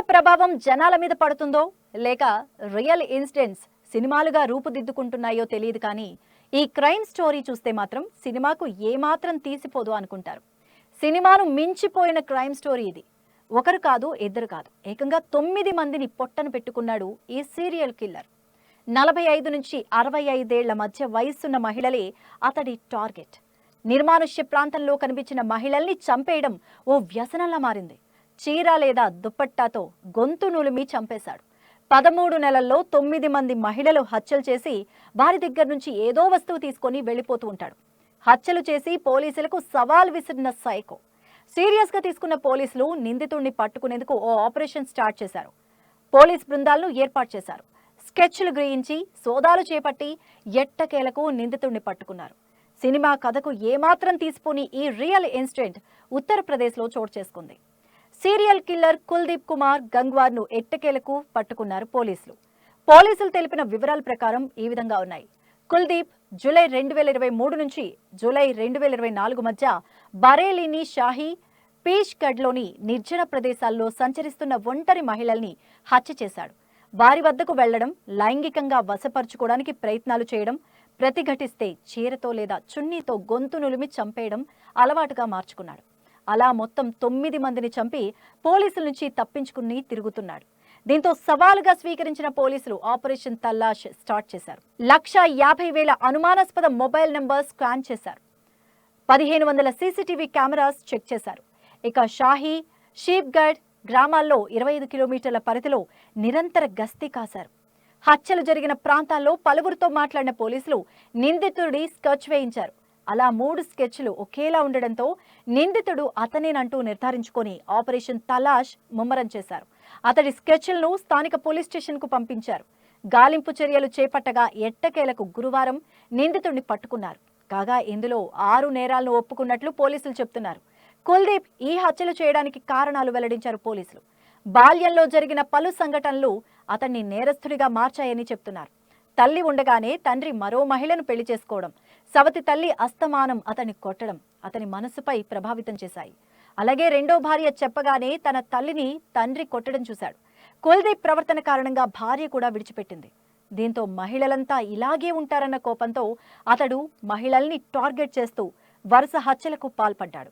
ప్రభావం జనాల మీద పడుతుందో లేక రియల్ ఇన్సిడెంట్స్ సినిమాలుగా రూపుదిద్దుకుంటున్నాయో తెలియదు కానీ ఈ క్రైమ్ స్టోరీ చూస్తే మాత్రం సినిమాకు ఏమాత్రం తీసిపోదు అనుకుంటారు. సినిమాను మించిపోయిన క్రైమ్ స్టోరీ ఇది. ఒకరు కాదు ఇద్దరు కాదు. ఏకంగా తొమ్మిది మందిని పొట్టను పెట్టుకున్నాడు ఈ సీరియల్ కిల్లర్. నలభై ఐదు నుంచి అరవై ఐదేళ్ళ మధ్య వయస్సున్న మహిళలే అతడి టార్గెట్. నిర్మానుష్య ప్రాంతంలో కనిపించిన మహిళల్ని చంపేయడం ఓ వ్యసనంలా మారింది. చీర లేదా దుప్పట్టాతో గొంతు నులిమి చంపేశాడు. పదమూడు నెలల్లో తొమ్మిది మంది మహిళలు హత్యలు చేసి వారి దగ్గర నుంచి ఏదో వస్తువు తీసుకొని వెళ్ళిపోతూ ఉంటాడు. హత్యలు చేసి పోలీసులకు సవాల్ విసిరిన సైకో. సీరియస్గా తీసుకున్న పోలీసులు నిందితుడిని పట్టుకునేందుకు ఓ ఆపరేషన్ స్టార్ట్ చేశారు. పోలీస్ బృందాలను ఏర్పాటు చేశారు. స్కెచ్లు గ్రహించి సోదాలు చేపట్టి ఎట్టకేలకు నిందితుడిని పట్టుకున్నారు. సినిమా కథకు ఏమాత్రం తీసుకుని ఈ రియల్ ఇన్సిడెంట్ ఉత్తరప్రదేశ్లో చోటు చేసుకుంది. సీరియల్ కిల్లర్ కుల్దీప్ కుమార్ గంగ్వార్ను ఎట్టకేలకు పట్టుకున్నారు పోలీసులు. పోలీసులు తెలిపిన వివరాల ప్రకారం ఈ విధంగా ఉన్నాయి. కుల్దీప్ జూలై రెండు వేల ఇరవై మూడు నుంచి జూలై రెండు వేల ఇరవై నాలుగు మధ్య బరేలీని షాహీ పీష్గఢ్లోని నిర్జన ప్రదేశాల్లో సంచరిస్తున్న ఒంటరి మహిళల్ని హత్య చేశాడు. వారి వద్దకు వెళ్ళడం లైంగికంగా వశపరుచుకోవడానికి ప్రయత్నాలు చేయడం ప్రతిఘటిస్తే చీరతో లేదా చున్నీతో గొంతు నులిమి చంపేయడం అలవాటుగా మార్చుకున్నాడు. అలా మొత్తం తొమ్మిది మందిని చంపి పోలీసుల నుంచి తప్పించుకుని తిరుగుతున్నాడు. దీంతో సవాలుగా స్వీకరించిన పోలీసులు ఆపరేషన్ తల్లాష్ స్టార్ట్ చేశారు. లక్ష యాభై వేల అనుమానాస్పద మొబైల్ నెంబర్ స్కాన్ చేశారు. పదిహేను వందల సీసీటీవీ కెమెరాస్ చెక్ చేశారు. ఇక షాహీ షీప్గఢ్ గ్రామాల్లో ఇరవై ఐదు కిలోమీటర్ల పరిధిలో నిరంతర గస్తీ కాశారు. హత్యలు జరిగిన ప్రాంతాల్లో పలువురితో మాట్లాడిన పోలీసులు నిందితుడి స్కచ్ వేయించారు. అలా మూడు స్కెచ్లు ఒకేలా ఉండడంతో నిందితుడు అతనేనంటూ నిర్ధారించుకొని ఆపరేషన్ తలాష్ ముమ్మరం చేశారు. అతడి స్కెచ్లను స్థానిక పోలీస్ స్టేషన్కు పంపించారు. గాలింపు చర్యలు చేపట్టగా ఎట్టకేలకు గురువారం నిందితుడిని పట్టుకున్నారు. కాగా ఇందులో ఆరు నేరాలను ఒప్పుకున్నట్లు పోలీసులు చెప్తున్నారు. కుల్దీప్ ఈ హత్యలు చేయడానికి కారణాలు వెల్లడించారు పోలీసులు. బాల్యంలో జరిగిన పలు సంఘటనలు అతన్ని నేరస్తుడిగా మార్చాయని చెప్తున్నారు. తల్లి ఉండగానే తండ్రి మరో మహిళను పెళ్ళి చేసుకోవడం సవతి తల్లి అస్తమానం అతన్ని కొట్టడం అతని మనసుపై ప్రభావితం చేశాయి. అలాగే రెండో భార్య చెప్పగానే తన తల్లిని తండ్రి కొట్టడం చూశాడు. కుల్దీప్ ప్రవర్తన కారణంగా భార్య కూడా విడిచిపెట్టింది. దీంతో మహిళలంతా ఇలాగే ఉంటారన్న కోపంతో అతడు మహిళల్ని టార్గెట్ చేస్తూ వరుస హత్యలకు పాల్పడ్డాడు.